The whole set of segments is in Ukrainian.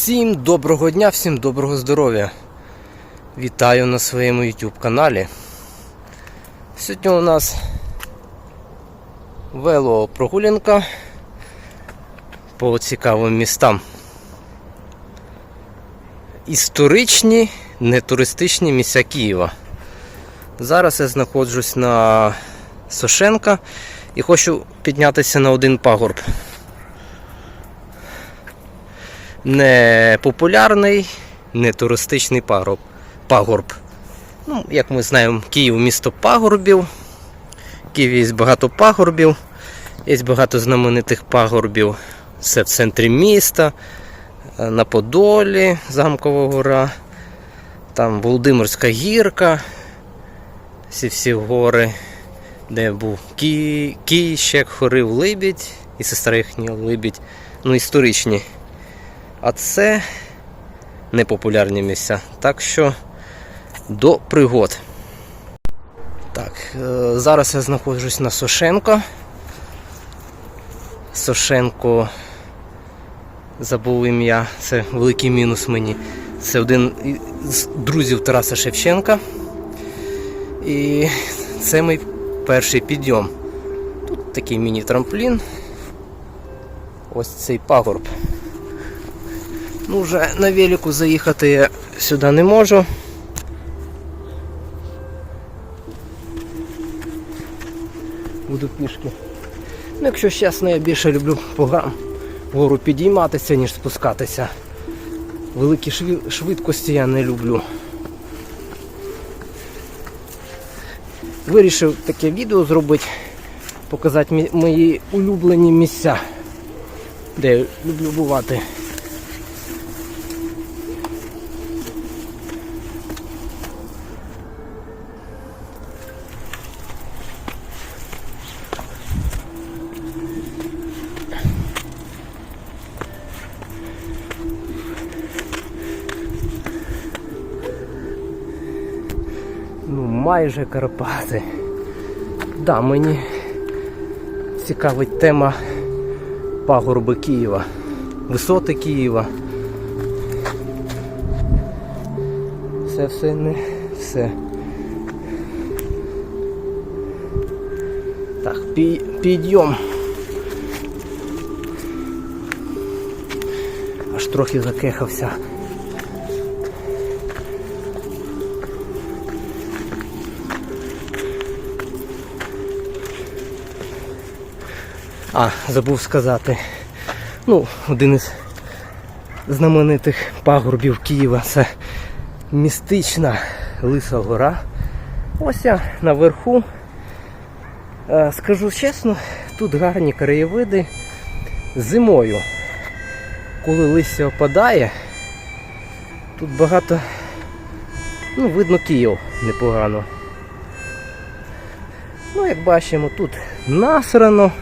Всім доброго дня, всім доброго здоров'я. Вітаю на своєму YouTube каналі. Сьогодні у нас велопрогулянка по цікавим містам. Історичні, нетуристичні місця Києва. Зараз я знаходжусь на Сошенка і хочу піднятися на один пагорб. Не популярний, не туристичний пагорб. пагорб. Ну, як ми знаємо, Київ місто пагорбів. В Києві є багато пагорбів, є багато знаменитих пагорбів. Це в центрі міста, е, на Подолі, Замкова гора, там Володимирська гірка, всі всі гори, де був Ки... Кіщек, Хорив Либідь і сестра їхня Либідь, ну історичні. А це непопулярні місця. Так що до пригод. Так, е, зараз я знаходжусь на Сошенко. Сошенко забув ім'я, це великий мінус мені. Це один з друзів Тараса Шевченка. І це мій перший підйом. Тут такий міні-трамплін. Ось цей пагорб. Ну, вже на велику заїхати я сюди не можу. Буду пішки. Ну, якщо чесно, я більше люблю по вгору підійматися, ніж спускатися. Великі швидкості я не люблю. Вирішив таке відео зробити, показати мої улюблені місця, де я люблю бувати. Ну, майже Карпати. Да, мені цікавить тема пагорби Києва, висоти Києва. Все все не все. Так, пі- підйом. Аж трохи закехався. А, забув сказати. Ну, один із знаменитих пагорбів Києва це містична Лиса Гора. Ось я наверху. Е, Скажу чесно, тут гарні краєвиди зимою. Коли листя опадає, тут багато, ну, видно Київ непогано. Ну, як бачимо, тут насрано.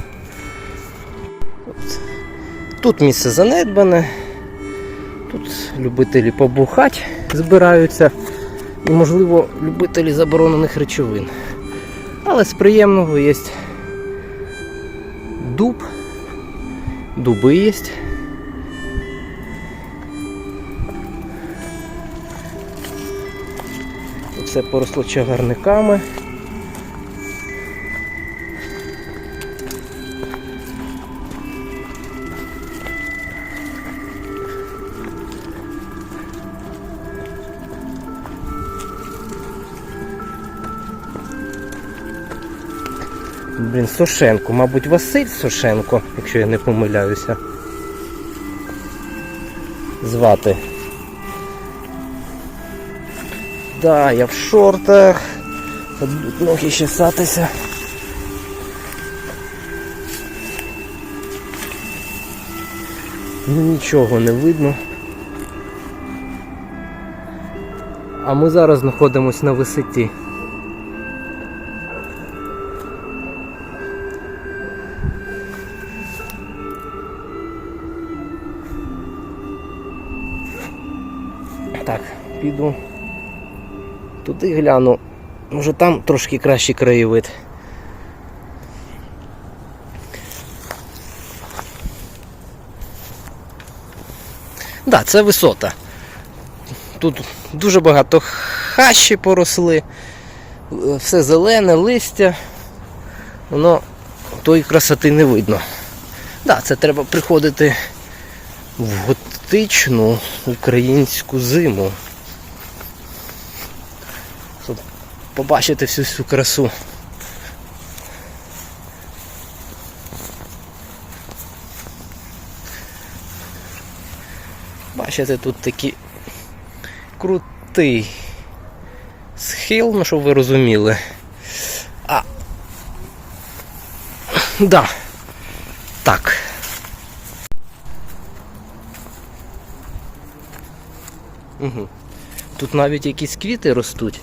Тут місце занедбане, тут любителі побухати збираються і, можливо, любителі заборонених речовин. Але з приємного є дуб, дуби є. Все поросло чагарниками. Блін, Сошенко, мабуть, Василь Сошенко, якщо я не помиляюся. Звати. Да, я в шортах. Будуть ноги чесатися. Ну нічого не видно. А ми зараз знаходимося на висоті. Піду туди гляну. Може там трошки кращий краєвид. Да, це висота. Тут дуже багато хащі поросли, все зелене, листя. Воно тої красоти не видно. Да, це треба приходити в готичну українську зиму. Щоб побачити всю цю красу. Бачите, тут такий крутий схил, ну щоб ви розуміли. А. Да. Так. Угу. Тут навіть якісь квіти ростуть.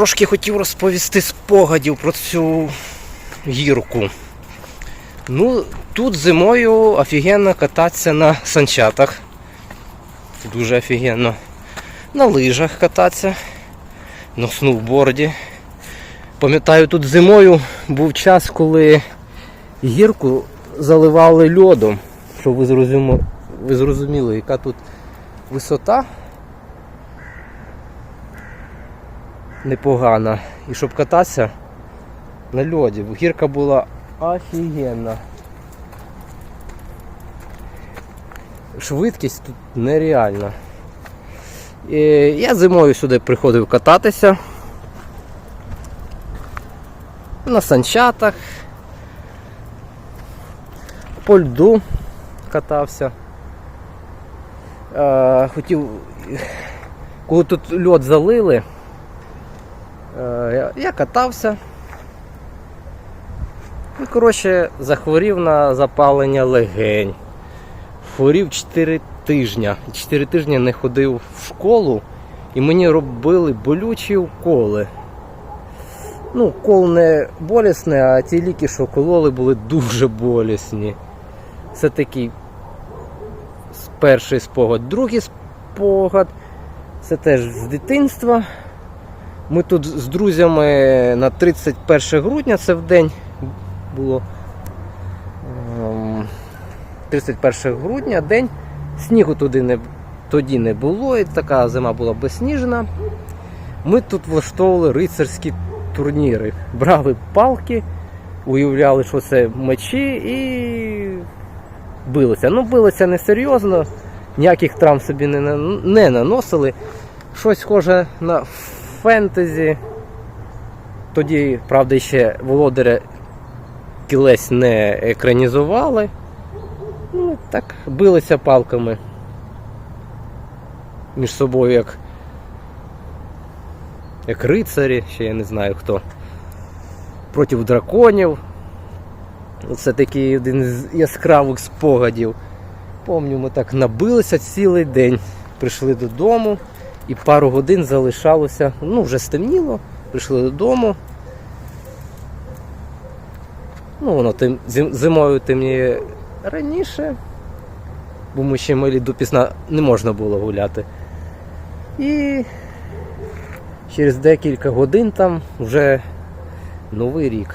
Трошки хотів розповісти спогадів про цю гірку. Ну, тут зимою офігенно кататися на санчатах. Дуже офігенно. На лижах кататися, на сноуборді. Пам'ятаю, тут зимою був час, коли гірку заливали льодом, щоб ви зрозуміли, яка тут висота непогана. І щоб кататися на льоді, гірка була офігенна. Швидкість тут нереальна. І я зимою сюди приходив кататися. На санчатах. По льду катався. Е, хотів, коли тут льод залили, я- я катався. І, коротше, захворів на запалення легень. Хворів 4 тижні. 4 тижні не ходив в школу і мені робили болючі уколи. Ну, укол не болісний, а ті ліки, що кололи, були дуже болісні. Це такий перший спогад. Другий спогад це теж з дитинства. Ми тут з друзями на 31 грудня, це в день було. ем, 31 грудня день. Снігу туди не, тоді не було, і така зима була безсніжна. Ми тут влаштовували рицарські турніри. Брали палки, уявляли, що це мечі і билися. Ну, билися несерйозно, ніяких травм собі не, не наносили. Щось схоже на фентезі. Тоді, правда, ще володаря кілець не екранізували. Ну, так, билися палками між собою, як, як рицарі, ще я не знаю хто. Проти драконів. Це такий один з яскравих спогадів. Помню, ми так набилися цілий день. Прийшли додому і пару годин залишалося. Ну, вже стемніло, прийшли додому. Ну, воно тим, зим- зимою темніє раніше, бо ми ще малі до пісна не можна було гуляти. І через декілька годин там вже Новий рік.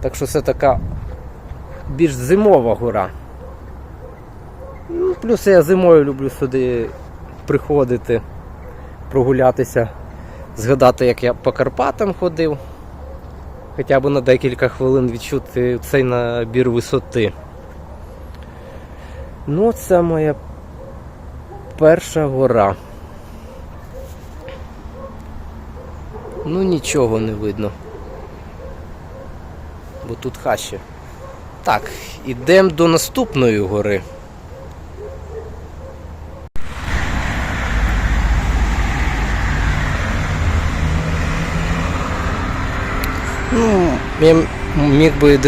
Так що це така більш зимова гора. Плюс я зимою люблю сюди приходити, прогулятися, згадати, як я по Карпатам ходив хоча б на декілька хвилин відчути цей набір висоти. Ну, це моя перша гора. Ну нічого не видно. Бо тут хаща. Так, ідемо до наступної гори. Ну, я міг би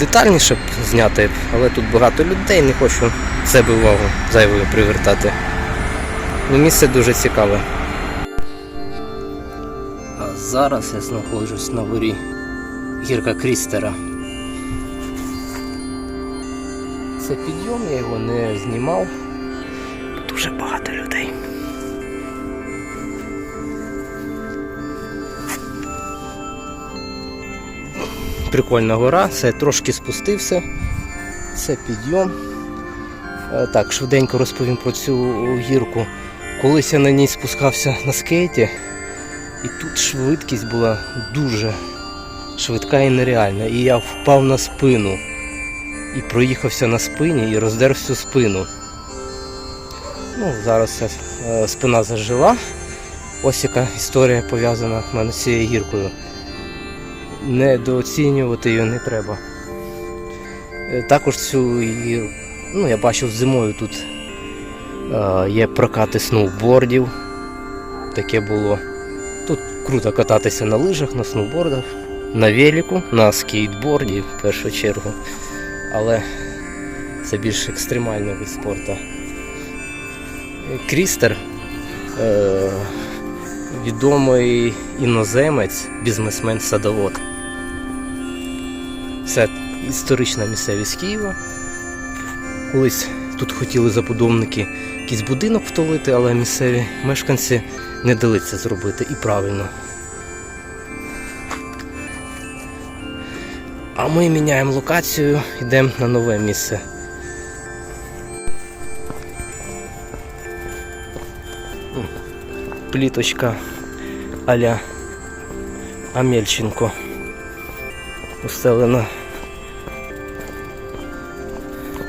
детальніше зняти, але тут багато людей, не хочу себе увагу зайвою привертати. Ну, місце дуже цікаве. А зараз я знаходжусь на горі гірка Крістера. Це підйом, я його не знімав. Дуже багато людей. Прикольна гора, це трошки спустився. Це підйом. Е, Так, швиденько розповім про цю гірку. Колись я на ній спускався на скейті, і тут швидкість була дуже швидка і нереальна. І я впав на спину. І проїхався на спині і роздер всю спину. Ну, зараз ця е, спина зажила. Ось яка історія пов'язана в мене з цією гіркою. Недооцінювати її не треба. Е, Також цю ну я бачив зимою тут е, є прокати сноубордів. Таке було. Тут круто кататися на лижах, на сноубордах, на велику, на скейтборді в першу чергу. Але це більш екстремальний вид спорту. Крістер е, відомий іноземець, бізнесмен садовод. Це історична місцевість Києва. Колись тут хотіли забудовники якийсь будинок втолити, але місцеві мешканці не дали це зробити і правильно. А ми міняємо локацію, йдемо на нове місце. Пліточка аля Амельченко устелена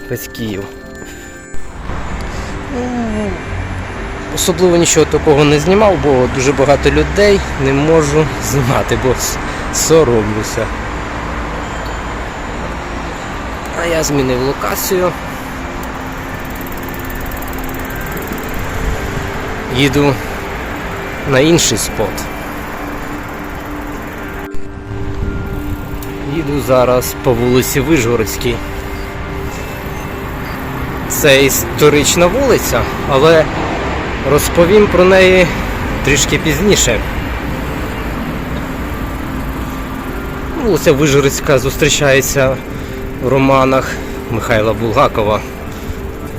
весь Київ. Особливо нічого такого не знімав, бо дуже багато людей не можу знімати, бо соромлюся. А я змінив локацію. Їду на інший спот. Їду зараз по вулиці Вижгородській. Це історична вулиця, але розповім про неї трішки пізніше. Вулиця Вижгородська зустрічається в романах Михайла Булгакова,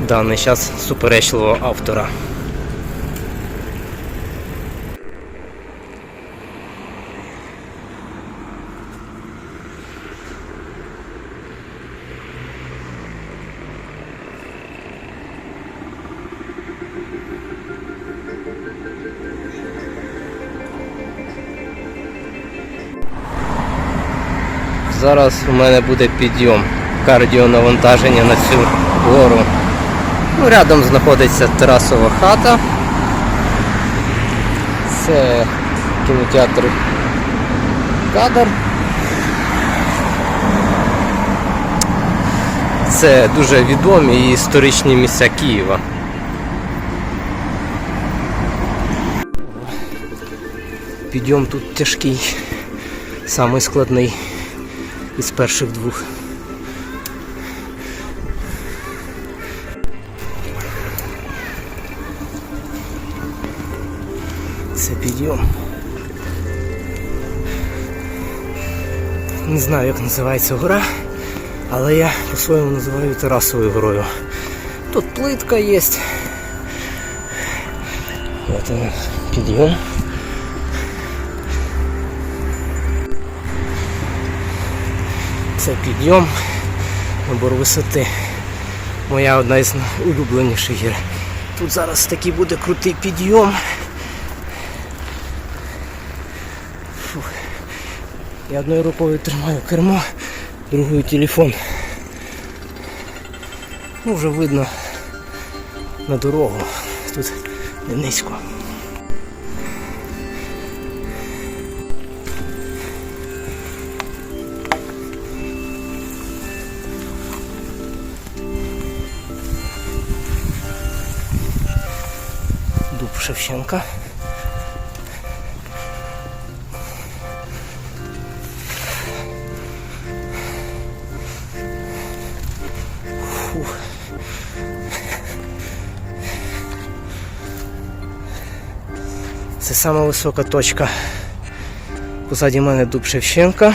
даний час суперечливого автора. Зараз у мене буде підйом кардіонавантаження на цю гору. Ну, рядом знаходиться терасова хата. Це кінотеатр Кадр. Це дуже відомі і історичні місця Києва. Підйом тут тяжкий, самий складний із перших двох. Це підйом. Не знаю, як називається гора, але я по-своєму називаю терасовою горою. Тут плитка є. От він, підйом. Це підйом, набор висоти. Моя одна із улюбленіших гір. Тут зараз такий буде крутий підйом. Фух. Я одною рукою тримаю кермо, другою телефон. Ну, вже видно на дорогу. Тут не низько. Шевченка. Це сама висока точка. Позаді мене дуб Шевченка.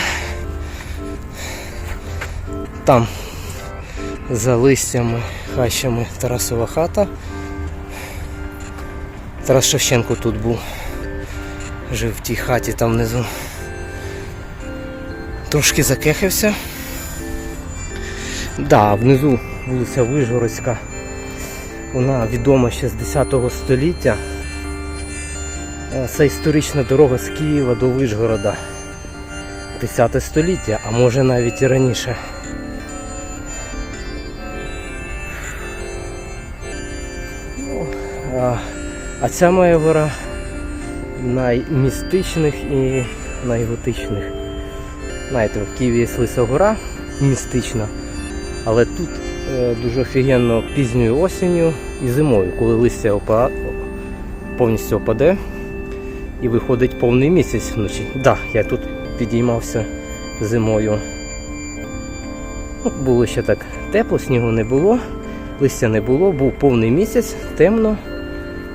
Там за листями, хащами Тарасова хата. Тарас Шевченко тут був. Жив в тій хаті там внизу. Трошки закехався. Да, внизу вулиця Вижгородська. Вона відома ще з 10 століття. Е, Це історична дорога з Києва до Вижгорода. 10 століття, а може навіть і раніше. Ну, а, а ця моя гора наймістичних і найготичних. Знаєте, в Києві є Лиса гора містична, але тут е, дуже офігенно пізньою осінню і зимою, коли листя опа... повністю опаде і виходить повний місяць вночі. Так, да, я тут підіймався зимою. Ну, було ще так тепло, снігу не було, листя не було, був повний місяць, темно.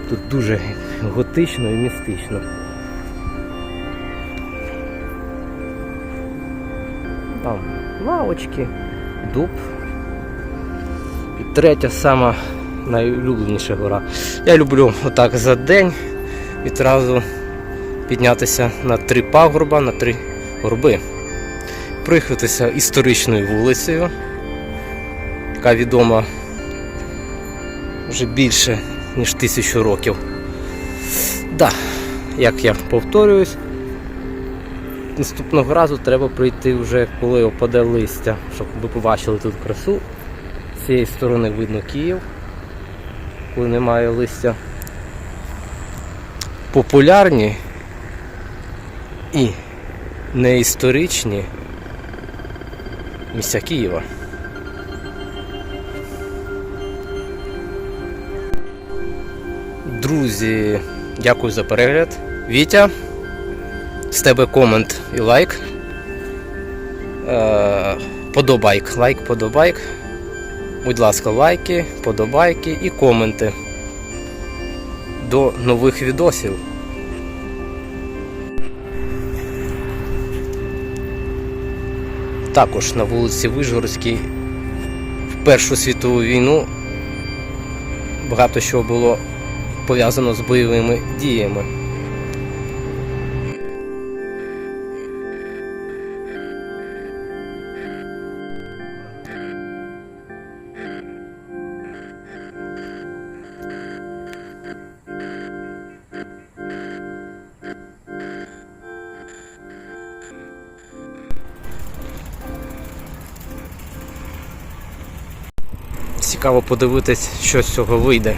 Тут дуже готично і містично. Там лавочки, дуб. І третя сама найулюбленіша гора. Я люблю отак за день відразу піднятися на три пагорба, на три горби. Проїхатися історичною вулицею, яка відома вже більше, ніж тисячу років. Да, як я повторююсь, наступного разу треба прийти вже коли опаде листя, щоб ви побачили тут красу. З цієї сторони видно Київ, коли немає листя. Популярні і неісторичні місця Києва. Друзі, дякую за перегляд. Вітя, з тебе комент і лайк. Е, подобайк, лайк, подобайк. Будь ласка, лайки, подобайки і коменти до нових відосів. Також на вулиці Вижгородській в Першу світову війну багато що було пов'язано з бойовими діями. Цікаво подивитись, що з цього вийде.